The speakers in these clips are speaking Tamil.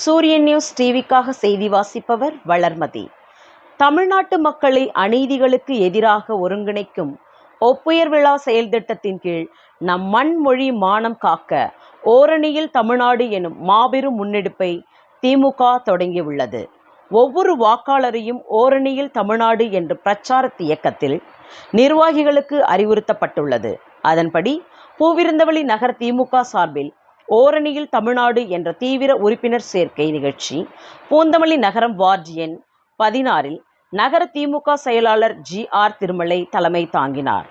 சூரியன் நியூஸ் டிவிக்காக செய்தி வாசிப்பவர் வளர்மதி. தமிழ்நாட்டு மக்களை அநீதிகளுக்கு எதிராக ஒருங்கிணைக்கும் ஒப்புயர் விழா செயல் திட்டத்தின் கீழ் நம் மண் மொழி மானம் காக்க ஓரணியில் தமிழ்நாடு எனும் மாபெரும் முன்னெடுப்பை திமுக தொடங்கியுள்ளது. ஒவ்வொரு வாக்காளரையும் ஓரணியில் தமிழ்நாடு என்ற பிரச்சாரத் இயக்கத்தில் நிர்வாகிகளுக்கு அறிவுறுத்தப்பட்டுள்ளது. அதன்படி பூவிருந்தவழி நகர் திமுக சார்பில் ஓரணியில் தமிழ்நாடு என்ற தீவிர உறுப்பினர் சேர்க்கை நிகழ்ச்சி. பூந்தமல்லி நகரம் வார்டு எண் பதினாறில் நகர திமுக செயலாளர் ஜி ஆர் திருமலை தலைமை தாங்கினார்.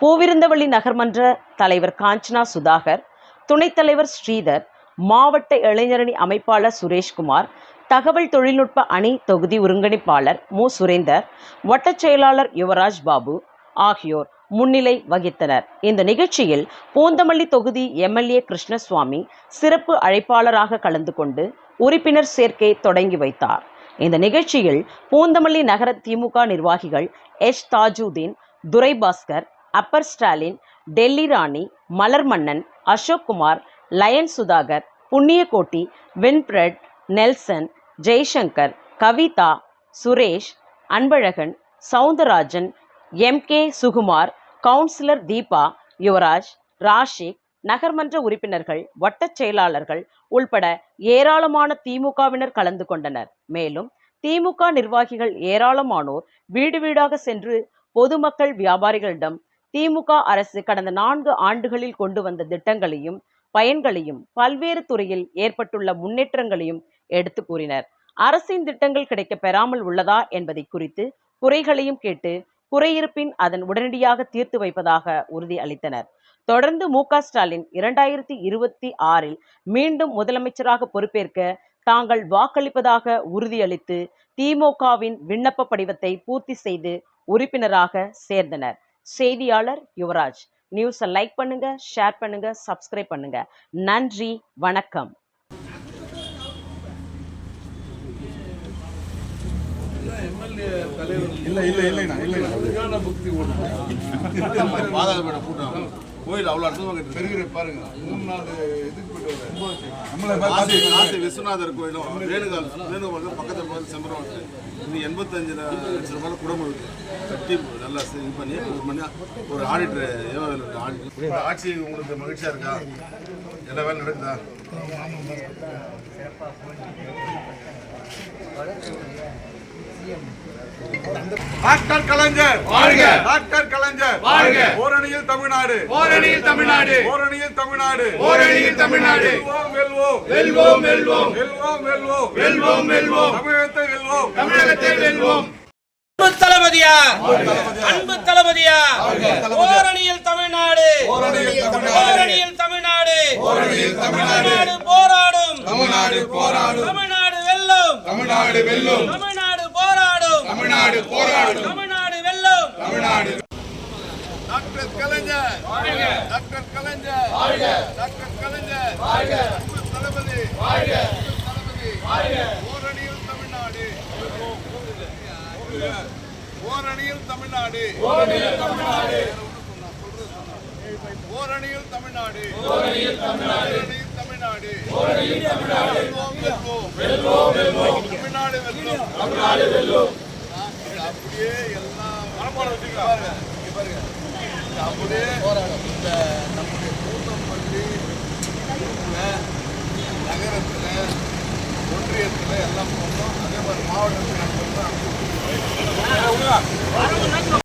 பூவிருந்தவள்ளி நகர்மன்ற தலைவர் காஞ்சனா சுதாகர் துணைத் தலைவர் ஸ்ரீதர் மாவட்ட இளைஞரணி அமைப்பாளர் சுரேஷ்குமார் தகவல் தொழில்நுட்ப அணி தொகுதி ஒருங்கிணைப்பாளர் மு. சுரேந்தர் வட்டச் செயலாளர் யுவராஜ் பாபு ஆகியோர் முன்னிலை வகித்தனர். இந்த நிகழ்ச்சியில் பூந்தமல்லி தொகுதி எம்எல்ஏ கிருஷ்ணசுவாமி சிறப்பு அழைப்பாளராக கலந்து கொண்டு உறுப்பினர் சேர்க்கை தொடங்கி வைத்தார். இந்த நிகழ்ச்சியில் பூந்தமல்லி நகர திமுக நிர்வாகிகள் S. Tajudeen Duraibhaskar Appar Stalin Delhi Rani Malarmannan Ashokkumar Lion Sudhakar Punniyakotti Winfred Nelson Jaishankar Kavitha Suresh Anbazhagan Soundararajan M. K. Sukumar councillor Deepa Yuvaraj Rashik நகர்மன்ற உறுப்பினர்கள் வட்டச் செயலாளர்கள் உள்பட ஏராளமான திமுகவினர் கலந்து கொண்டனர். மேலும் திமுக நிர்வாகிகள் ஏராளமானோர் வீடு வீடாக சென்று பொதுமக்கள் வியாபாரிகளிடம் திமுக அரசு கடந்த நான்கு ஆண்டுகளில் கொண்டு வந்த திட்டங்களையும் பயன்களையும் பல்வேறு துறையில் ஏற்பட்டுள்ள முன்னேற்றங்களையும் எடுத்து கூறினர். அரசின் திட்டங்கள் கிடைக்க பெறாமல் உள்ளதா என்பதை குறித்து குறைகளையும் கேட்டு குறையிருப்பின் அதன் உடனடியாக தீர்த்து வைப்பதாக உறுதி அளித்தனர். தொடர்ந்து மு. க. ஸ்டாலின் இரண்டாயிரத்தி இருபத்தி ஆறில் மீண்டும் முதலமைச்சராக பொறுப்பேற்க தாங்கள் வாக்களிப்பதாக உறுதியளித்து திமுகவின் விண்ணப்ப படிவத்தை பூர்த்தி செய்து உறுப்பினராக சேர்ந்தனர். செய்தியாளர் யுவராஜ். நியூஸை லைக் பண்ணுங்க ஷேர் பண்ணுங்க சப்ஸ்கிரைப் பண்ணுங்க. நன்றி வணக்கம். இல்ல இல்ல இல்லைண்ணா இல்லைண்ணா. பாதாளப்பேட கூட்டம் கோயில் அவ்வளோ அற்புதமாக பெருகிற பாருங்க. மூணு நாள் இதுக்கு போயிட்டு காசி விஸ்வநாதர் கோயிலும் வேணுகால் வேணுகோபால் பக்கத்தில் பார்த்து செம்பரம் இன்னும் எண்பத்தஞ்சு லட்சம் ரூபாய் குடும்பம் இருக்கு. கட்டி நல்லா இது பண்ணி இது பண்ணி ஒரு ஆடிட்டர் ஏவாவில் இருக்க ஆடிட்டர். ஆட்சி உங்களுக்கு மகிழ்ச்சியாக இருக்கா? எல்லா வேலை நடக்குதா? டாக்டர் கலைஞர். வாழ்க டாக்டர் கலைஞர். வாழ்க ஓரணியில் தமிழ்நாடு. ஓரணியில் தமிழ்நாடு. ஓரணியில் தமிழ்நாடு. ஓரணியில் தமிழ்நாடு. வெல்வோம் வெல்வோம். வெல்வோம் வெல்வோம். வெல்வோம் வெல்வோம். தமிழகத்தை வெல்வோம். தமிழகத்தை வெல்வோம். அன்பு தளபதியா? அன்பு தளபதியா? ஓரணியில் தமிழ்நாடு. ஓரணியில் தமிழ்நாடு. தமிழ்நாடு. போராடும். தமிழ்நாடு போராடும். தமிழ்நாடு வெல்லும். தமிழ்நாடு வெல்லும். தமிழ்நாடு போராடும். தமிழ்நாடு தமிழ்நாடு வெல்லும். Tamil Nadu. Doctor Kalaignar. Doctor Kalaignar. Doctor Kalaignar. Thalapathi. Thalapathi. ஓரணியில் தமிழ்நாடு. ஓரணியில். தமிழ்நாடு. ஓரணியில் தமிழ்நாடு. ஓரணியில் தமிழ்நாடு. ஓரணியில் தமிழ்நாடு. தமிழ்நாடு. ஓரணியில் தமிழ்நாடு. வெல்வோம் வெல்வோம். வெல்வோம் தமிழ்நாடு வெல்லும் தமிழ்நாடு வெல்லும் அப்படியே எல்லாம் பாருங்க. இங்கே பாருங்க அப்படியே இந்த நம்முடைய கூட்டம்பள்ளி நகரத்தில் ஒன்றியத்தில் எல்லாம் போனோம் அதே மாதிரி மாவட்டத்தில்